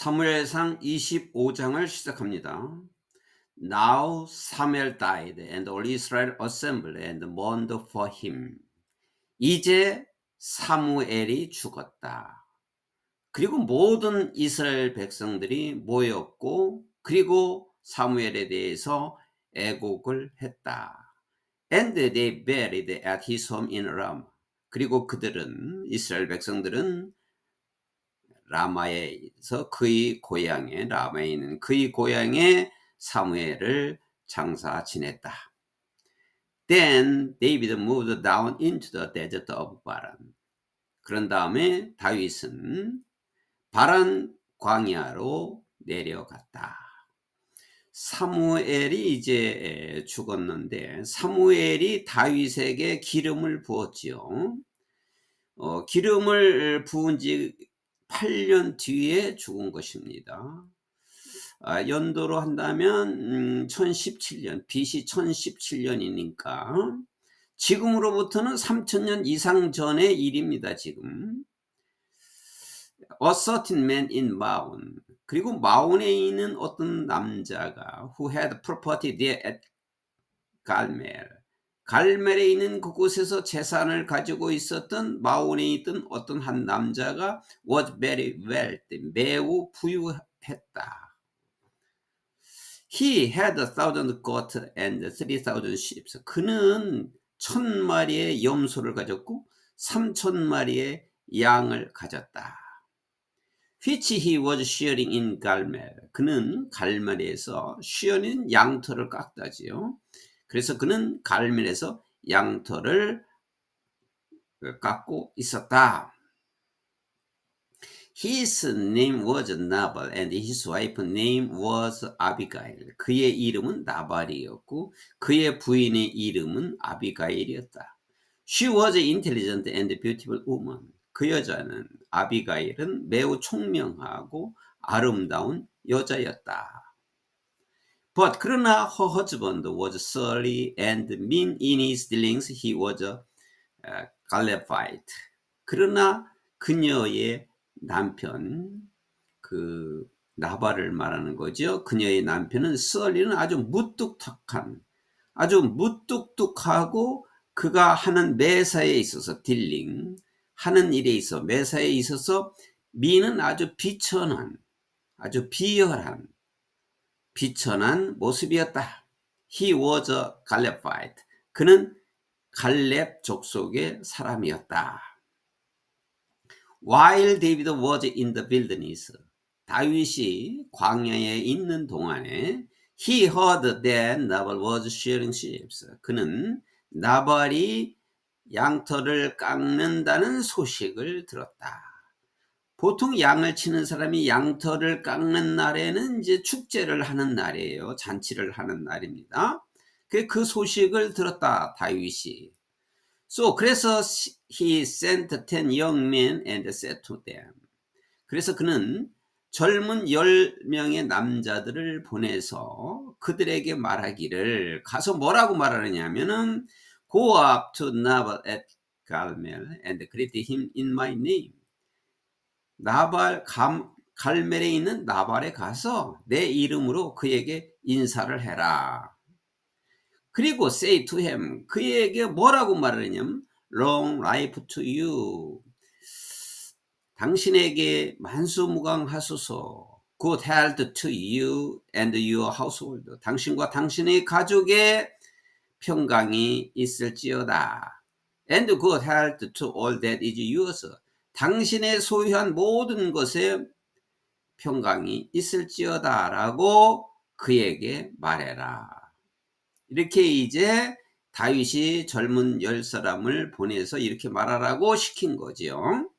사무엘상 25장을 시작합니다. Now Samuel died and all Israel assembled and mourned for him. 이제 사무엘이 죽었다. 그리고 모든 이스라엘 백성들이 모였고 그리고 사무엘에 대해서 애곡을 했다. And they buried at his home in Ram. 그리고 그들은 이스라엘 백성들은 라마에서 그의 고향에 라마에 있는 그의 고향에 사무엘을 장사 지냈다. Then David moved down into the desert of Baran. 그런 다음에 다윗은 바란 광야로 내려갔다. 사무엘이 이제 죽었는데 사무엘이 다윗에게 기름을 부었지요. 어, 기름을 부은 지 8년 뒤에 죽은 것입니다. 아, 연도로 한다면 음, 1017년, BC 1017년이니까 지금으로부터는 3000년 이상 전의 일입니다. 지금. A certain man in Maun. 그리고 마온에 있는 어떤 남자가 who had property there at 갈멜. 갈멜에 있는 그곳에서 재산을 가지고 있었던 마온에 있던 어떤 한 남자가 was very wealthy, 매우 부유했다. He had a thousand goats and three thousand sheep. 그는 천 마리의 염소를 가졌고 삼천 마리의 양을 가졌다. which he was shearing in 갈멜. 그는 갈멜에서 shearing 양털을 깎다지요. 그래서 그는 갈멜에서 양털을 깎고 있었다. His name was Nabal and his wife name was Abigail. 그의 이름은 나발이었고 그의 부인의 이름은 아비가일이었다. She was intelligent and beautiful woman. 그 여자는 아비가일은 매우 총명하고 아름다운 여자였다. But 그러나 her husband was surly and mean in his dealings. He was a uh, Calebite. 그러나 그녀의 남편 그 나발을 말하는 거죠. 그녀의 남편은 썰리는 아주 무뚝뚝한 아주 무뚝뚝하고 그가 하는 매사에 있어서 딜링 하는 일에 있어 매사에 있어서 미는 아주 비천한 아주 비열한 비천한 모습이었다. He was a Calebite. 그는 갈렙 족속의 사람이었다. While David was in the wilderness, 다윗이 광야에 있는 동안에 he heard that Nabal was shearing sheep. 그는 나발이 양털을 깎는다는 소식을 들었다. 보통 양을 치는 사람이 양털을 깎는 날에는 이제 축제를 하는 날이에요. 잔치를 하는 날입니다. 그 소식을 들었다. 다윗이. So 그래서 he sent ten young men and said to them. 그래서 그는 젊은 열 명의 남자들을 보내서 그들에게 말하기를 가서 뭐라고 말하느냐면은 go up to Nabal at Carmel and greet him in my name. 나발 감, 갈멜에 있는 나발에 가서 내 이름으로 그에게 인사를 해라. 그리고 say to him 그에게 뭐라고 말하냐면 long life to you 당신에게 만수무강하소서 good health to you and your household 당신과 당신의 가족의 평강이 있을지어다 and good health to all that is yours 당신의 소유한 모든 것에 평강이 있을지어다 라고 그에게 말해라 이렇게 이제 다윗이 젊은 열 사람을 보내서 이렇게 말하라고 시킨 거지요.